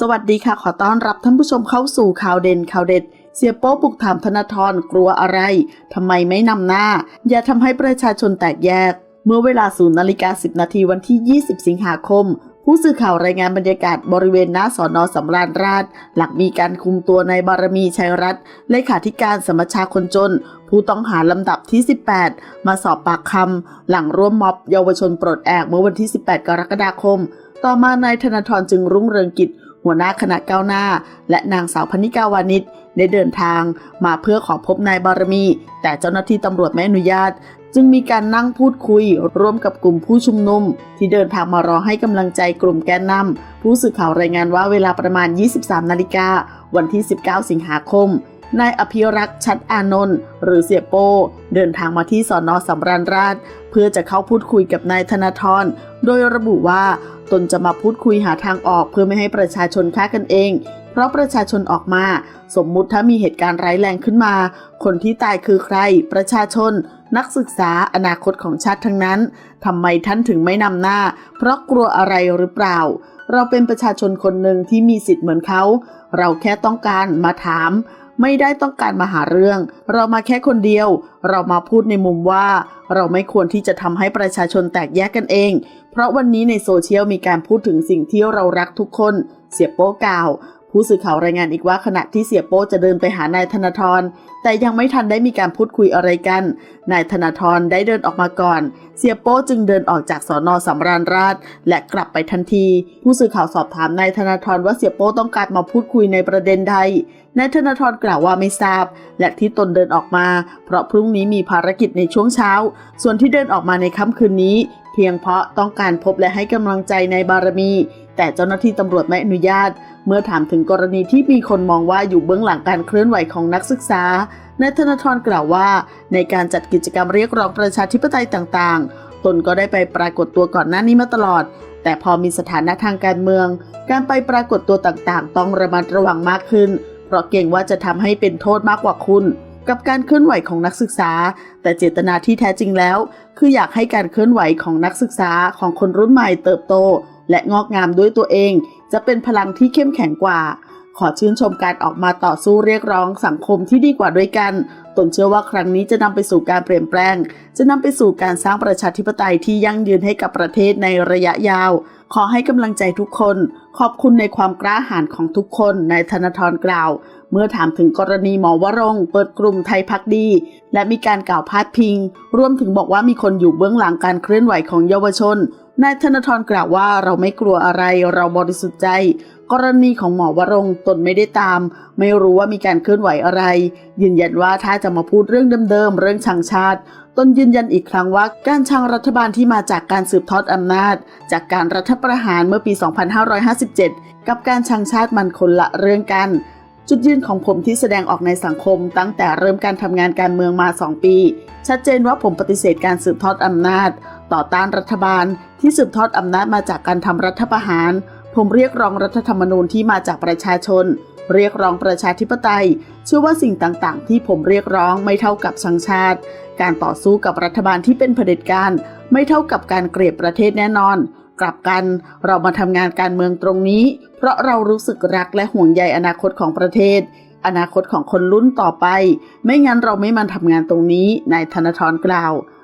สวัสดีค่ะ ขอต้อนรับท่านผู้ชมเข้าสู่ข่าวเด่นข่าวเด็ด เสียโป๊บุกถามธนาธรกลัวอะไร ทำไมไม่นำหน้า อย่าทำให้ประชาชนแตกแยก เมื่อเวลาศูนย์นาฬิกา10นาทีวันที่ 20 สิงหาคม ผู้สื่อข่าวรายงานบรรยากาศบริเวณหน้าสอนอสำราญราช หลังมีการคุมตัวในายบารมีชัยรัตน์เลขาธิการสมชาคนจน ผู้ต้องหาลำดับที่ 18 มาสอบปากคำหลังร่วมม็อบเยาวชนปลดแอกเมื่อวันที่ 18 กรกฎาคม ต่อมานายธนาธรจึงรุ่งเรืองกิจ หัวหน้าคณะก้าวหน้า และนางสาวพนิกาวานิชได้เดินทางมาเพื่อขอพบนายบารมี แต่เจ้าหน้าที่ตำรวจไม่อนุญาต จึงมีการนั่งพูดคุยร่วมกับกลุ่มผู้ชุมนุม ที่เดินทางมารอให้กำลังใจกลุ่มแกนนำผู้สื่อข่าวรายงานว่าเวลาประมาณ 23 นาฬิกาวันที่ 19 สิงหาคม นายอภิรักษ์ชัดอานนท์หรือเสียโป้ เดินทางมาที่สอนอสำราญราช เพื่อจะเข้าพูดคุยกับนายธนาธรโดยระบุว่าตนจะมาพูดคุยหาทางออกเพื่อไม่ให้ประชาชนฆ่ากันเอง เพราะประชาชนออกมา สมมุติถ้ามีเหตุการณ์ร้ายแรงขึ้นมา คนที่ตายคือใคร ประชาชน นักศึกษาอนาคตของชาติทั้งนั้นทำไมท่านถึงไม่นำหน้า เพราะกลัวอะไรหรือเปล่า เราเป็นประชาชนคนหนึ่งที่มีสิทธิ์เหมือนเขา เราแค่ต้องการมาถาม ไม่ได้ต้องการมาหาเรื่อง เรามาแค่คนเดียว เรามาพูดในมุมว่า เราไม่ควรที่จะทำให้ประชาชนแตกแยกกันเอง เพราะวันนี้ในโซเชียลมีการพูดถึงสิ่งที่เรารักทุกคน เสียโป้กล่าว ผู้สื่อข่าวรายงานอีกว่าขณะที่เสียโป้จะเดินไปหานายธนาธรแต่ยังไม่ทันได้มีการพูดคุยอะไรกัน นายธนาธรได้เดินออกมาก่อน เสียโป้จึงเดินออกจากสอนอสำราญราชและกลับไปทันที ผู้สื่อข่าวสอบถามนายธนาธรว่าเสียโป้ต้องการมาพูดคุยในประเด็นใดนายธนาธรกล่าวว่าไม่ทราบ และที่ตนเดินออกมา เพราะพรุ่งนี้มีภารกิจในช่วงเช้า ส่วนที่เดินออกมาในค่ำคืนนี้ เพียงเพราะต้องการพบและให้กำลังใจในบารมี แต่เจ้าหน้าที่ตำรวจไม่อนุญาต เมื่อถามถึงกรณีที่มีคนมองว่าอยู่เบื้องหลังการเคลื่อนไหวของนักศึกษานายธนาธรกล่าวว่า ในการจัดกิจกรรมเรียกร้องประชาธิปไตยต่างๆ ตนก็ได้ไปปรากฏตัวก่อนหน้านี้มาตลอด แต่พอมีสถานะทางการเมือง การไปปรากฏตัวต่างๆ ต้องระมัดระวังมากขึ้น เพราะเก่งว่าจะทำให้เป็นโทษมากกว่าคุณ กับการเคลื่อนไหวของนักศึกษา แต่เจตนาที่แท้จริงแล้ว คืออยากให้การเคลื่อนไหวของนักศึกษาของคนรุ่นใหม่เติบโต และงอกงามด้วยตัวเอง จะเป็นพลังที่เข้มแข็งกว่า ขอชื่นชมการออกมาต่อสู้เรียกร้องสังคมที่ดีกว่าด้วยกัน ตนเชื่อว่าครั้งนี้จะนำไปสู่การเปลี่ยนแปลง จะนำไปสู่การสร้างประชาธิปไตยที่ยั่งยืนให้กับประเทศในระยะยาว ขอให้กำลังใจทุกคน ขอบคุณในความกล้าหาญของทุกคนนายธนาธรกล่าว เมื่อถามถึงกรณีหมอวรงเปิดกลุ่มไทยพักดี และมีการกล่าวพาดพิงรวมถึงบอกว่ามีคนอยู่เบื้องหลังการเคลื่อนไหวของเยาวชน นายธนาธรกล่าวว่าเราไม่กลัวอะไรเราบริสุทธิ์ใจ กรณีของหมอวรงตนไม่ได้ตาม ไม่รู้ว่ามีการเคลื่อนไหวอะไร ยืนยันว่าถ้าจะมาพูดเรื่องเดิมๆเรื่องชังชาติ ตนยืนยันอีกครั้งว่าการชังรัฐบาลที่มาจากการสืบทอดอำนาจ จากการรัฐประหารเมื่อปี 2557 กับการชังชาติมันคนละเรื่องกัน จุดยืนของผมที่แสดงออกในสังคม ตั้งแต่เริ่มการทำงานการเมืองมา 2 ปี ชัดเจนว่าผมปฏิเสธการสืบทอดอำนาจ ต่อต้านรัฐบาลที่สืบทอดอำนาจมาจากการทำรัฐประหาร ผมเรียกร้องรัฐธรรมนูญที่มาจากประชาชน เรียกร้องประชาธิปไตย เชื่อว่าสิ่งต่างๆ ที่ผมเรียกร้องไม่เท่ากับชังชาติ การต่อสู้กับรัฐบาลที่เป็นเผด็จการ ไม่เท่ากับการเกลียดประเทศแน่นอน กลับกันเรามาทำงานการเมืองตรงนี้ เพราะเรารู้สึกรักและห่วงใยอนาคตของประเทศอนาคตของคนรุ่นต่อไป ไม่งั้นเราไม่มาทำงานตรงนี้ นายธนาธรกล่าว